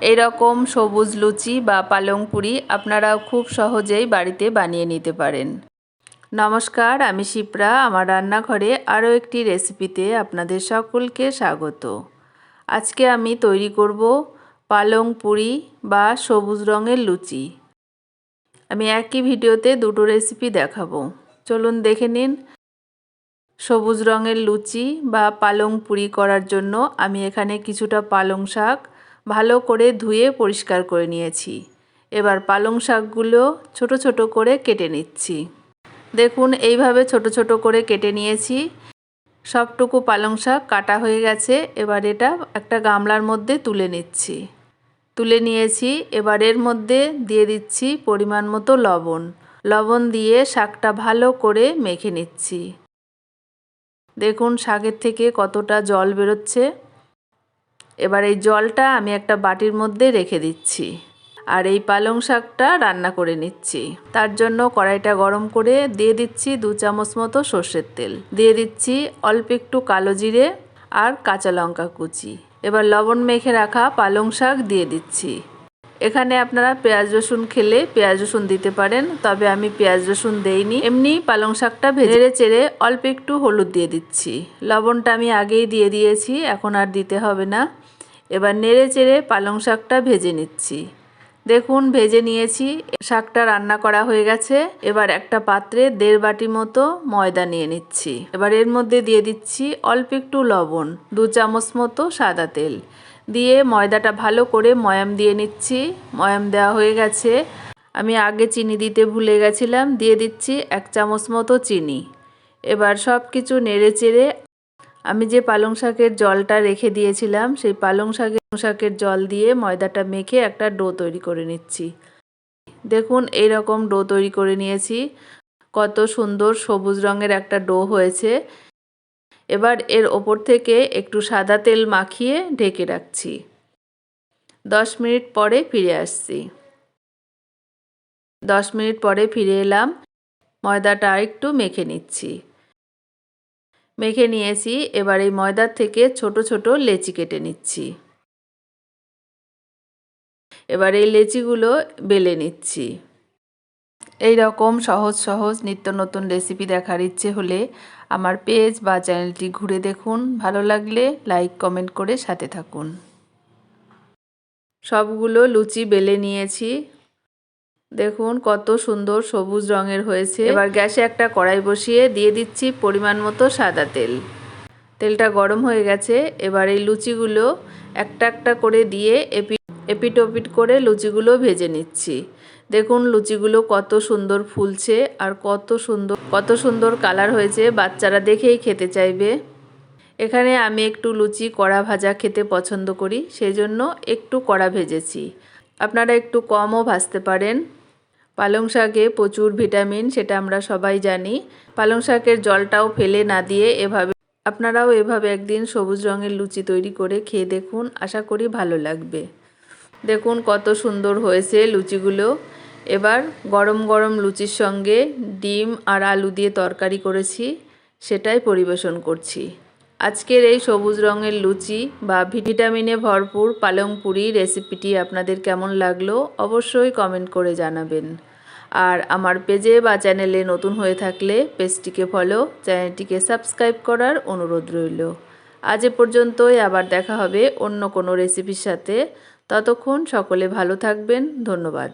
এই রকম সবুজ লুচি বা পালং পুরি আপনারা খুব সহজেই বাড়িতে বানিয়ে নিতে পারেন। নমস্কার, আমি শিপ্রা। আমার রান্নাঘরে আরও একটি রেসিপিতে আপনাদের সকলকে স্বাগত। আজকে আমি তৈরি করব পালং পুরি বা সবুজ রঙের লুচি। আমি একই ভিডিওতে দুটো রেসিপি দেখাবো। চলুন দেখে নিন। সবুজ রঙের লুচি বা পালং পুরি করার জন্য আমি এখানে কিছুটা পালং শাক ভালো করে ধুয়ে পরিষ্কার করে নিয়েছি। এবার পালং শাকগুলো ছোট ছোট করে কেটে নিচ্ছি। দেখুন, এইভাবে ছোট ছোট করে কেটে নিয়েছি। সবটুকু পালং শাক কাটা হয়ে গেছে। এবার এটা একটা গামলার মধ্যে তুলে নিচ্ছি। তুলে নিয়েছি। এবার এর মধ্যে দিয়ে দিচ্ছি পরিমাণ মতো লবণ। লবণ দিয়ে শাকটা ভালো করে মেখে নিচ্ছি। দেখুন, শাকের থেকে কতটা জল বেরোচ্ছে। এবার এই জলটা আমি একটা বাটির মধ্যে রেখে দিচ্ছি আর এই পালং শাকটা রান্না করে নিচ্ছি। তার জন্য কড়াইটা গরম করে দিয়ে দিচ্ছি দু চামচ মতো সর্ষের তেল। দিয়ে দিচ্ছি অল্প একটু কালো জিরে আর কাঁচা লঙ্কা কুচি। এবার লবণ মেখে রাখা পালং শাক দিয়ে দিচ্ছি। এখানে আপনারা পেঁয়াজ রসুন খেলে পেঁয়াজ রসুন দিতে পারেন, তবে আমি পেঁয়াজ রসুন দেইনি। এমনি পালং শাকটা ভেজে চেড়ে অল্প একটু হলুদ দিয়ে দিচ্ছি। লবণটা আমি আগেই দিয়ে দিয়েছি, এখন আর দিতে হবে না। এবার নেড়ে চেড়ে পালং শাকটা ভেজে নিচ্ছি। দেখুন, ভেজে নিয়েছি। শাকটা রান্না করা হয়ে গেছে। এবার একটা পাত্রে দেড় বাটি মতো ময়দা নিয়ে নিচ্ছি। এবার এর মধ্যে দিয়ে দিচ্ছি অল্প একটু লবণ, দু চামচ মতো সাদা তেল। দিয়ে ময়দাটা ভালো করে ময়াম দিয়ে নিচ্ছি। ময়াম দেওয়া হয়ে গেছে। আমি আগে চিনি দিতে ভুলে গেছিলাম। দিয়ে দিচ্ছি এক চামচ মতো চিনি। এবার সব কিছু নেড়ে চেড়ে আমি যে পালং শাকের জলটা রেখে দিয়েছিলাম, সেই পালং শাকের শাকের জল দিয়ে ময়দাটা মেখে একটা ডো তৈরি করে নিচ্ছি। দেখুন এই রকম ডো তৈরি করে নিয়েছি। কত সুন্দর সবুজ রঙের একটা ডো হয়েছে। এবার এর ওপর থেকে একটু সাদা তেল মাখিয়ে ঢেকে রাখছি। দশ মিনিট পরে ফিরে আসছি। দশ মিনিট পরে ফিরে এলাম। ময়দাটা একটু মেখে নিচ্ছি। মেখে নিয়েছি। এবার এই ময়দার থেকে ছোট ছোট লেচি কেটে নিচ্ছি। এবার এই লেচিগুলো বেলে নিচ্ছি। এই রকম সহজ সহজ নিত্য নতুন রেসিপি দেখার ইচ্ছে হলে আমার পেজ বা চ্যানেলটি ঘুরে দেখুন। ভালো লাগলে লাইক, কমেন্ট করে সাথে থাকুন। সবগুলো লুচি বেলে নিয়েছি। দেখুন, কত সুন্দর সবুজ রঙের হয়েছে। এবার গ্যাসে একটা কড়াই বসিয়ে দিয়ে দিচ্ছি পরিমাণ মতো সাদা তেল। তেলটা গরম হয়ে গেছে। এবার এই লুচিগুলো একটা একটা করে দিয়ে এপি এপিট ওপিট করে লুচিগুলো ভেজে নিচ্ছি। দেখুন, লুচিগুলো কত সুন্দর ফুলছে আর কত সুন্দর কত সুন্দর কালার হয়েছে। বাচ্চারা দেখেই খেতে চাইবে। এখানে আমি একটু লুচি কড়া ভাজা খেতে পছন্দ করি, সেই জন্য একটু কড়া ভেজেছি। আপনারা একটু কমও ভাজতে পারেন। পালং শাকে প্রচুর ভিটামিন, সেটা আমরা সবাই জানি। পালং শাকের জলটাও ফেলে না দিয়ে এভাবে আপনারাও এভাবে একদিন সবুজ রঙের লুচি তৈরি করে খেয়ে দেখুন, আশা করি ভালো লাগবে। দেখুন কত সুন্দর হয়েছে লুচিগুলো। এবার গরম গরম লুচির সঙ্গে ডিম আর আলু দিয়ে তরকারি করেছি, সেটাই পরিবেশন করছি। আজকের এই সবুজ রঙের লুচি বা ভিটামিনে ভরপুর পালং পুরি রেসিপিটি আপনাদের কেমন লাগল অবশ্যই কমেন্ট করে জানাবেন। আর আমার পেজে বা চ্যানেলে নতুন হয়ে থাকলে পেজটিকে ফলো, চ্যানেলটিকে সাবস্ক্রাইব করার অনুরোধ রইল। আজ এ পর্যন্তই, আবার দেখা হবে অন্য কোনো রেসিপির সাথে। ততক্ষণ সকলে ভালো থাকবেন, ধন্যবাদ।